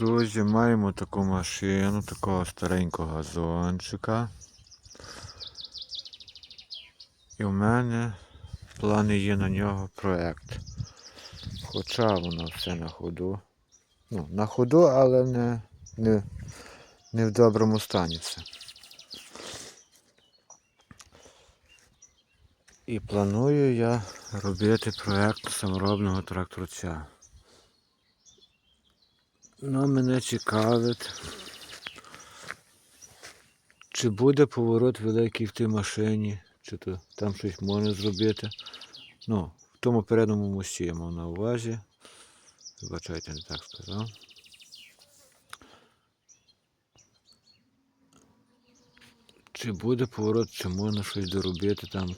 Друзі, маємо таку машину, такого старенького газончика. І в мене плани є на нього проект. Хоча воно все на ходу. Ну, на ходу, але не, не, не в доброму стані все. І планую я робити проект саморобного тракторця. Ну, мене цікавить, чи буде поворот великий в тій машині, чи то там щось можна зробити. Ну, в тому передньому мості я мав на увазі. Вибачайте, не так сказав. Чи буде поворот, чи можна щось доробити там.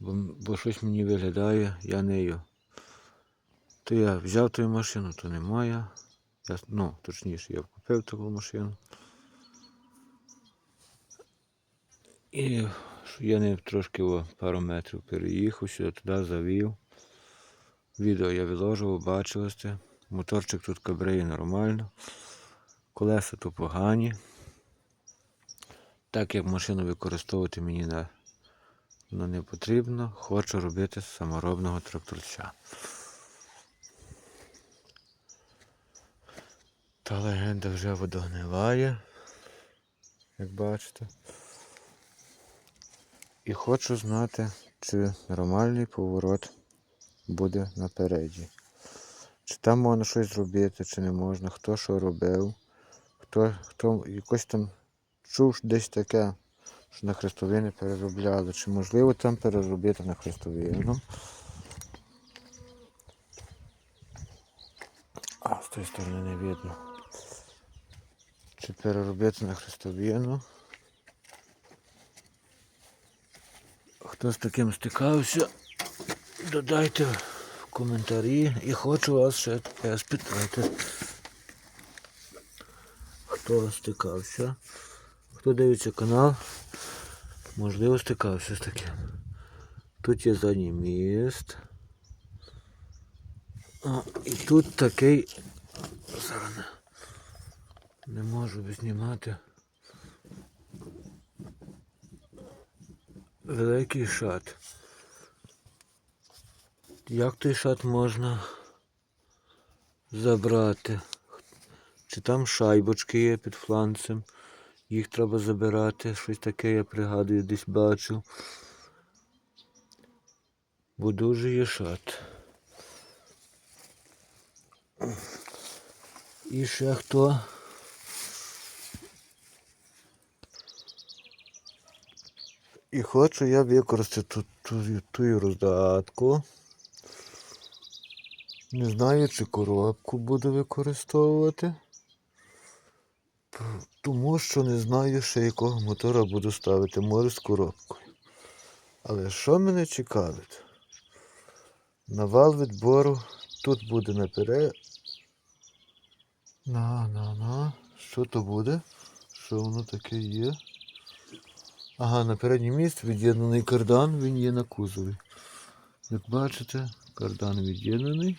Бо, бо щось мені виглядає, я нею. То я взяв ту машину, то немає. Я, ну, точніше, я купив таку машину. І я не трошки о, пару метрів переїхав сюди, туди завів. Відео я виложив, бачили сте. Моторчик тут кабриє нормально. Колеса тут погані. Так як машину використовувати мені не, ну, не потрібно, хочу робити саморобного тракторця. Та легенда вже водогниває, як бачите. І хочу знати, чи нормальний поворот буде напереді. Чи там можна щось зробити, чи не можна, хто що робив, хто, хто якось там чув десь таке, що на хрестовини переробляли, чи можливо там переробити на хрестовину. А, з тої сторони не видно. Чи переробити на хрестовину. Хто з таким стикався, додайте в коментарі і хочу вас ще спитати. Хто стикався? Хто дивиться канал, можливо стикався з таким. Тут є задній міст. А, і тут такий. Зараз не, можу знімати. Великий шат. Як той шат можна забрати? Чи там шайбочки є під фланцем? Їх треба забирати. Щось таке я пригадую, десь бачив. Бо дуже є шат. І ще хто? І хочу я використати ту, ту, роздатку. Не знаю, чи коробку буду використовувати. Тому що не знаю, ще якого мотора буду ставити, може з коробкою. Але що мене цікавить? Навал відбору тут буде наперед. На, на, на. Що то буде? Що воно таке є? Ага, на передній місць від'єднаний кардан, він є на кузові. Як бачите, кардан від'єднаний.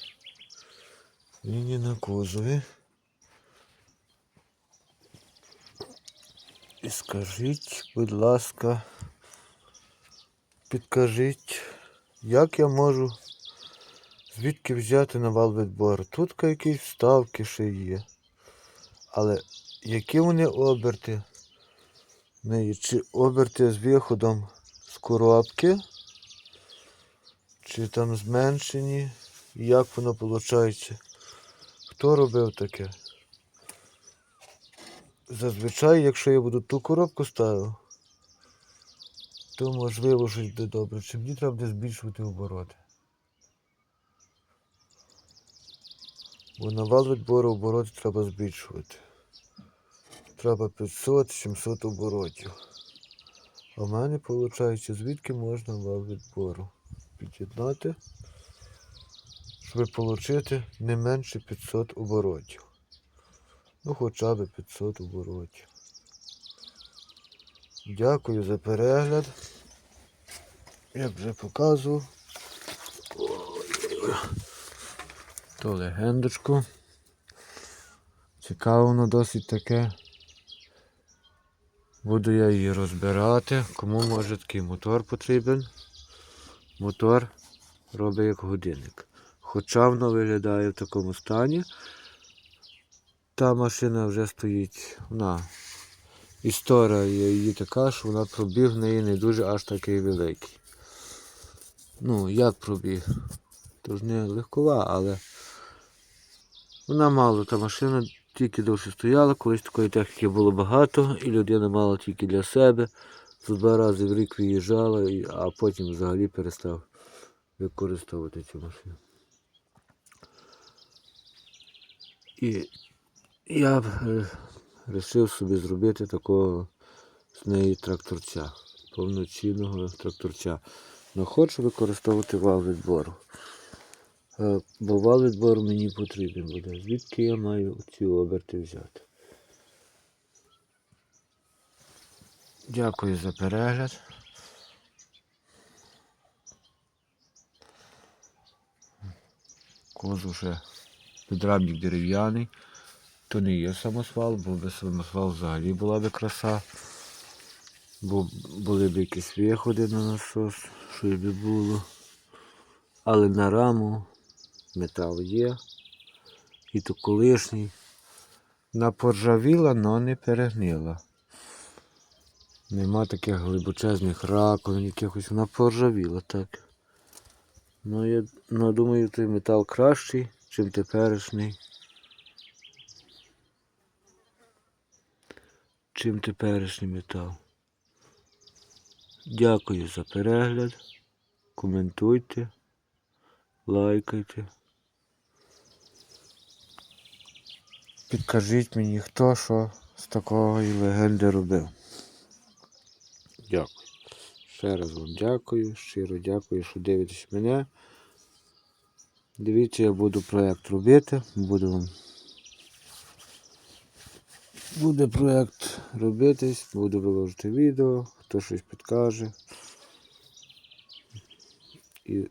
Він є на кузові. І скажіть, будь ласка, підкажіть, як я можу звідки взяти навал відбору? Тут якісь вставки ще є. Але які вони оберти? В неї? Чи оберти з виходом з коробки? Чи там зменшені? Як воно виходить? Хто робив таке? Зазвичай, якщо я буду ту коробку ставив, то можливо щось буде добре. Чи мені треба буде збільшувати обороти? Бо навал відбору обороти треба збільшувати. Треба 500-700 оборотів. А в мене виходить, звідки можна вал відбору під'єднати, щоб отримати не менше 500 оборотів. Ну хоча б 500 оборотів. Дякую за перегляд. Як вже показував. То легендочку. Цікаво воно досить таке. Буду я її розбирати. Кому може такий мотор потрібен? Мотор робить як годинник. Хоча воно виглядає в такому стані. Та машина вже стоїть. Вона. Історія її така, що вона пробіг в неї не дуже аж такий великий. Ну, як пробіг? Тож не легкова, але вона мало, та машина тільки довше стояла, колись такої техніки було багато, і людина мала тільки для себе. За два рази в рік виїжджала, а потім взагалі перестав використовувати цю машину. І я вирішив собі зробити такого з неї тракторця, повноцінного тракторця. Но хочу використовувати вал відбору. Е, Бо вал відбору мені потрібен буде. Звідки я маю ці оберти взяти? Дякую за перегляд. Козу ще підрамник дерев'яний. То не є самосвал, бо без самосвал взагалі була би краса. Бо були б якісь виходи на насос, що й було. Але на раму метал є. І то колишній. Вона поржавіла, але не перегнила. Нема таких глибочезних раковин, якихось вона поржавіла так. Ну, я ну, думаю, той метал кращий, чим теперішній. Чим теперішній метал. Дякую за перегляд. Коментуйте, лайкайте. Підкажіть мені, хто що з такої легенди робив. Дякую. Ще раз вам дякую, щиро дякую, що дивитесь мене. Дивіться, я буду проєкт робити, буду вам. Буде проєкт робитись, буду виложити відео, хто щось підкаже. І